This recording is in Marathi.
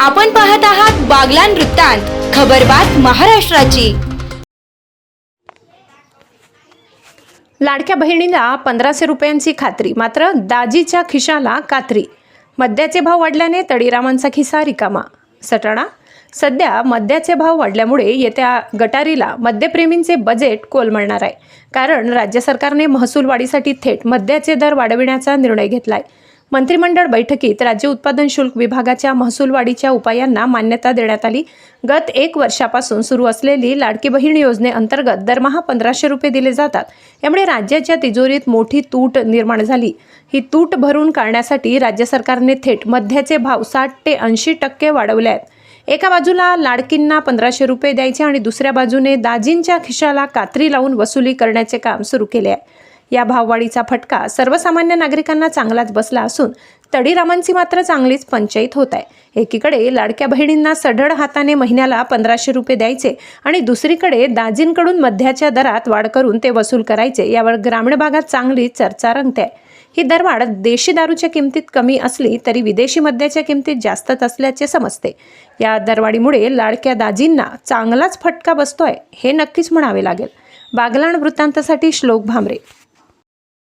आपण पाहत आहात बागलान वृत्तांत खबरबात महाराष्ट्राची. लाडक्या बहिणीला पंधराशे रुपयांची खात्री मात्र दाजीच्या खिशाला कात्री. मद्याचे भाव वाढल्याने तडीरामांचा खिसा रिकामा. सटाणा? सध्या मद्याचे भाव वाढल्यामुळे येत्या गटारीला मद्यप्रेमींचे बजेट कोलमळणार आहे. कारण राज्य सरकारने महसूल वाढीसाठी थेट मद्याचे दर वाढविण्याचा निर्णय घेतला आहे मंत्रिमंडळ बैठकीत राज्य उत्पादन शुल्क विभागाच्या महसूल वाढीच्या उपायांना मान्यता देण्यात आली. गत एक वर्षापासून सुरू असलेली लाडकी बहीण योजनेअंतर्गत दरमहा पंधराशे रुपये दिले जातात. यामुळे राज्याच्या तिजोरीत मोठी तूट निर्माण झाली. ही तूट भरून काढण्यासाठी राज्य सरकारने थेट मध्याचे भाव साठ ते ऐंशी टक्के वाढवले आहेत. एका बाजूला लाडकींना पंधराशे रुपये द्यायचे आणि दुसऱ्या बाजूने दाजींच्या खिशाला कात्री लावून वसुली करण्याचे काम सुरू केले आहे. या भाववाढीचा फटका सर्वसामान्य नागरिकांना चांगलाच बसला असून तडीरामांची मात्र चांगलीच पंचायत होत आहे. एकीकडे लाडक्या बहिणींना सढळ हाताने महिन्याला पंधराशे रुपये द्यायचे आणि दुसरीकडे दाजींकडून मध्याच्या दरात वाढ करून ते वसूल करायचे यावर ग्रामीण भागात चांगली चर्चा रंगते. ही दरवाढ देशी दारूच्या किमतीत कमी असली तरी विदेशी मद्याच्या किमतीत जास्तच असल्याचे समजते. या दरवाढीमुळे लाडक्या दाजींना चांगलाच फटका बसतोय हे नक्कीच म्हणावे लागेल. बागलाण वृत्तांतासाठी श्लोक भामरे.